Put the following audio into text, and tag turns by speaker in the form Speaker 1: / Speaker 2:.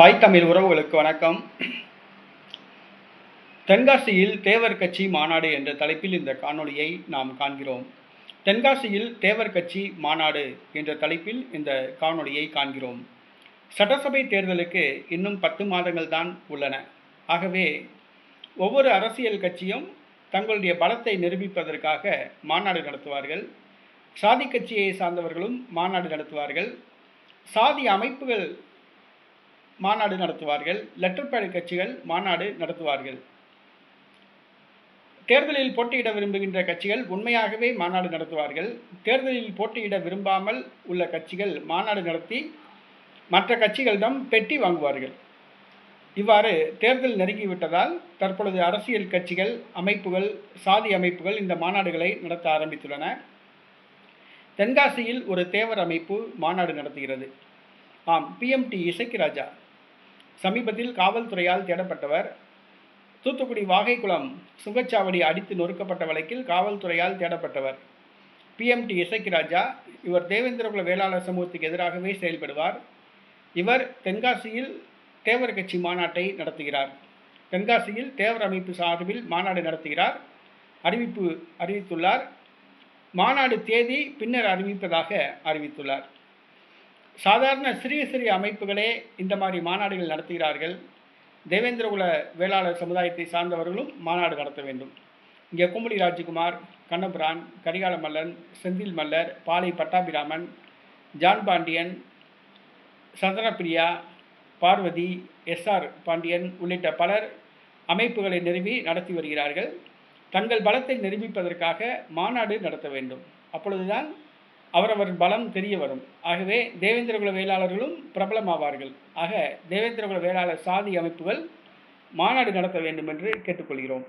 Speaker 1: தாய் தமிழ் உறவுகளுக்கு வணக்கம். தென்காசியில் தேவர் கட்சி மாநாடு என்ற தலைப்பில் இந்த காணொளியை நாம் காண்கிறோம். தென்காசியில் தேவர் கட்சி மாநாடு என்ற தலைப்பில் இந்த காணொளியை காண்கிறோம். சட்டசபை தேர்தலுக்கு இன்னும் பத்து மாதங்கள் தான் உள்ளன. ஆகவே ஒவ்வொரு அரசியல் கட்சியும் தங்களுடைய பலத்தை நிரூபிப்பதற்காக மாநாடு நடத்துவார்கள். சாதி கட்சியை சார்ந்தவர்களும் மாநாடு நடத்துவார்கள். சாதி அமைப்புகள் மாநாடு நடத்துவார்கள். லெட்டர் பேட் கட்சிகள் மாநாடு நடத்துவார்கள். தேர்தலில் போட்டியிட விரும்புகின்ற கட்சிகள் உண்மையாகவே மாநாடு நடத்துவார்கள். தேர்தலில் போட்டியிட விரும்பாமல் உள்ள கட்சிகள் மாநாடு நடத்தி மற்ற கட்சிகளிடம் பெட்டி வாங்குவார்கள். இவ்வாறு தேர்தல் நெருங்கிவிட்டதால் தற்பொழுது அரசியல் கட்சிகள் அமைப்புகள் சாதி அமைப்புகள் இந்த மாநாடுகளை நடத்த ஆரம்பித்துள்ளன. தென்காசியில் ஒரு தேவர் அமைப்பு மாநாடு நடத்துகிறது. ஆம் பிஎம்டி இசைக்கு ராஜா. சமீபத்தில் காவல்துறையால் தேடப்பட்டவர் தூத்துக்குடி வாகைக்குளம் சுங்கச்சாவடி அடித்து நொறுக்கப்பட்ட வழக்கில் காவல்துறையால் தேடப்பட்டவர். பிஎம்டி இசைக்கு ராஜா. இவர் தேவேந்திரகுல வேளாளர் சமூகத்துக்கு எதிராகவே செயல்படுவார். இவர் தென்காசியில் தேவர் கட்சி மாநாட்டை நடத்துகிறார். தென்காசியில் தேவர் அமைப்பு சார்பில் மாநாடு நடத்துகிறார். அறிவிப்பு அறிவித்துள்ளார். மாநாடு தேதி பின்னர் அறிவிப்பதாக அறிவித்துள்ளார். சாதாரண சிறிய சிறிய அமைப்புகளே இந்த மாதிரி மாநாடுகள் நடத்துகிறார்கள். தேவேந்திர குல வேளாளர் சமுதாயத்தை சார்ந்தவர்களும் மாநாடு நடத்த வேண்டும். இங்கே கும்படி Rajkumar Kannapiran Karikala Mallan Senthil Mallar Palai Pattabiraman John Pandian Santhanapriya Parvathi S R Pandian உள்ளிட்ட பலர் அமைப்புகளை நிறுவி நடத்தி வருகிறார்கள். தங்கள் பலத்தை நிரூபிப்பதற்காக மாநாடு நடத்த வேண்டும். அப்பொழுதுதான் அவரவர் பலம் தெரிய வரும். ஆகவே தேவேந்திரகுல வேளாளர்களும் பிரபலமாவார்கள். ஆக தேவேந்திரகுல வேளாளர் சாதி அமைப்புகள் மாநாடு நடத்த வேண்டும் என்று கேட்டுக்கொள்கிறோம்.